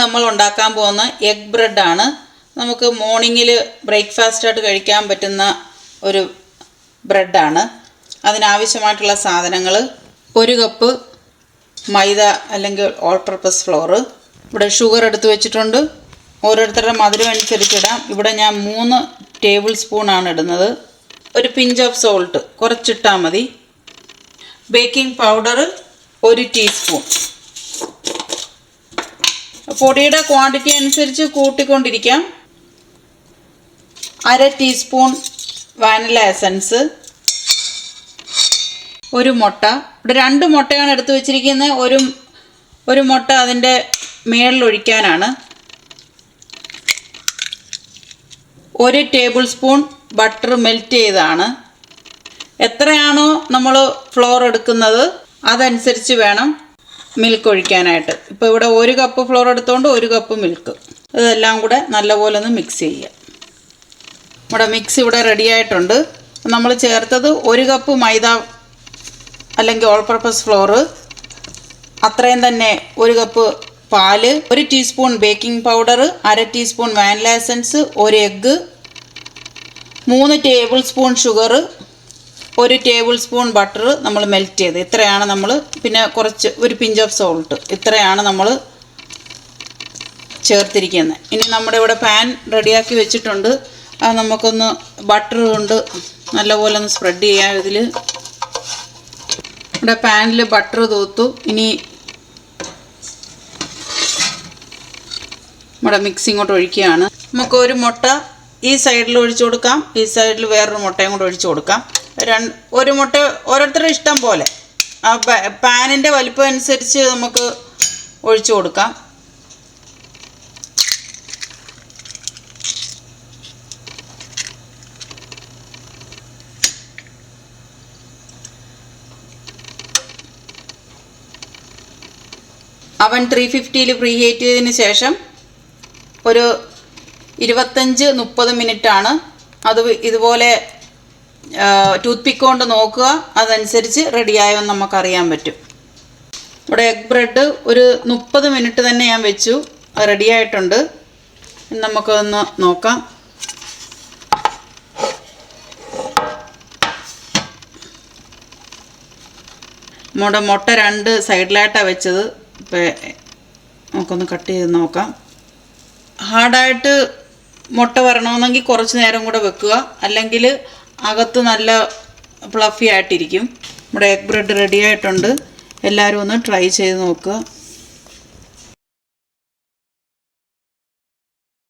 നമ്മൾ ഉണ്ടാക്കാൻ പോകുന്ന എഗ് ബ്രെഡാണ്. നമുക്ക് മോർണിംഗിൽ ബ്രേക്ക്ഫാസ്റ്റായിട്ട് കഴിക്കാൻ പറ്റുന്ന ഒരു ബ്രെഡാണ്. അതിനാവശ്യമായിട്ടുള്ള സാധനങ്ങൾ ഒരു കപ്പ് മൈദ അല്ലെങ്കിൽ ഓൾ പർപ്പസ് ഫ്ലോർ. ഇവിടെ ഷുഗർ എടുത്തു വെച്ചിട്ടുണ്ട്. ഓരോരുത്തരുടെ മധുരം അനുസരിച്ചിടാം ഇവിടെ ഞാൻ മൂന്ന് ടേബിൾ സ്പൂണാണ് ഇടുന്നത്. ഒരു പിഞ്ച് ഓഫ് സോൾട്ട്. കുറച്ചിട്ടാൽ മതി. ബേക്കിംഗ് പൗഡർ ഒരു ടീസ്പൂൺ. പൊടിയുടെ ക്വാണ്ടിറ്റി അനുസരിച്ച് കൂട്ടിക്കൊണ്ടിരിക്കാം. അര ടീസ്പൂൺ വാനില എസൻസ് ഒരു മുട്ട. ഇവിടെ രണ്ട് മുട്ടയാണ് എടുത്തു വെച്ചിരിക്കുന്നത്. ഒരു ഒരു മുട്ട അതിന്റെ മേളിലൊഴിക്കാനാണ് ഒരു ടേബിൾ സ്പൂൺ ബട്ടർ മെൽറ്റ് ചെയ്താണ്. എത്രയാണോ നമ്മൾ ഫ്ലോർ എടുക്കുന്നത്? അതനുസരിച്ച് വേണം. മിൽക്ക് ഒഴിക്കാനായിട്ട്. ഇപ്പോൾ ഇവിടെ ഒരു കപ്പ് ഫ്ലോർ എടുത്തുകൊണ്ട് ഒരു കപ്പ് മിൽക്ക് ഇതെല്ലാം കൂടെ നല്ലപോലെ ഒന്ന് മിക്സ് ചെയ്യുക. നമ്മുടെ മിക്സ് ഇവിടെ റെഡി ആയിട്ടുണ്ട്. നമ്മൾ ചേർത്തത് ഒരു കപ്പ് മൈദ അല്ലെങ്കിൽ ഓൾ പർപ്പസ് ഫ്ലോറ് അത്രയും തന്നെ ഒരു കപ്പ് പാൽ ഒരു ടീസ്പൂൺ ബേക്കിംഗ് പൗഡർ അര ടീസ്പൂൺ വാനില എസൻസ് ഒരു എഗ്ഗ് മൂന്ന് ടേബിൾ സ്പൂൺ ഷുഗർ ഒരു ടേബിൾ സ്പൂൺ ബട്ടർ നമ്മൾ മെൽറ്റ് ചെയ്ത് ഇത്രയാണ് നമ്മൾ പിന്നെ കുറച്ച് ഒരു പിഞ്ച് ഓഫ് സോൾട്ട് ഇത്രയാണ് നമ്മൾ ചേർത്തിരിക്കുന്നത്. ഇനി നമ്മുടെ ഇവിടെ പാൻ റെഡിയാക്കി വെച്ചിട്ടുണ്ട്. അത് നമുക്കൊന്ന് ബട്ടർ കൊണ്ട് നല്ലപോലെ ഒന്ന് സ്പ്രെഡ് ചെയ്യാം. ഇതിൽ ഇവിടെ പാനിൽ ബട്ടർ തൂത്തു. ഇനി നമ്മുടെ മിക്സിങ്ങോട്ട് ഒഴിക്കുകയാണ്. നമുക്ക് ഒരു മുട്ട ഈ സൈഡിൽ ഒഴിച്ചു കൊടുക്കാം. ഈ സൈഡിൽ വേറൊരു മുട്ടയും കൂടെ ഒഴിച്ചു കൊടുക്കാം. രണ്ട് ഒരു മുട്ട ഓരോരുത്തരുടെ ഇഷ്ടം പോലെ. ആ പാനിന്റെ വലിപ്പം അനുസരിച്ച് നമുക്ക് ഒഴിച്ചു കൊടുക്കാം. അവൻ ത്രീ ഫിഫ്റ്റിയിൽ പ്രീ ഹീറ്റ് ചെയ്തതിന് ശേഷം ഒരു ഇരുപത്തഞ്ച് മുപ്പത് മിനിറ്റാണ്. അത് ഇതുപോലെ ടൂത്ത് പിക്ക് കൊണ്ട് നോക്കുക. അതനുസരിച്ച് റെഡിയായോ നമുക്കറിയാൻ പറ്റും. ഇവിടെ എഗ് ബ്രെഡ് ഒരു മുപ്പത് മിനിറ്റ് തന്നെ ഞാൻ വെച്ചു. അത് റെഡി ആയിട്ടുണ്ട്. ഇനി നമുക്കൊന്ന് നോക്കാം. നമ്മുടെ മുട്ട രണ്ട് സൈഡിലായിട്ടാണ് വെച്ചത്. ഇപ്പം നമുക്കൊന്ന് കട്ട് ചെയ്ത് നോക്കാം. ഹാർഡായിട്ട് മുട്ട വരണമെന്നെങ്കിൽ കുറച്ച് നേരം കൂടെ വെക്കുക. അല്ലെങ്കിൽ അകത്ത് നല്ല ഫ്ലഫി ആയിട്ടിരിക്കും. നമ്മുടെ എഗ് ബ്രെഡ് റെഡി ആയിട്ടുണ്ട്. എല്ലാവരും ഒന്ന് ട്രൈ ചെയ്ത് നോക്കുക.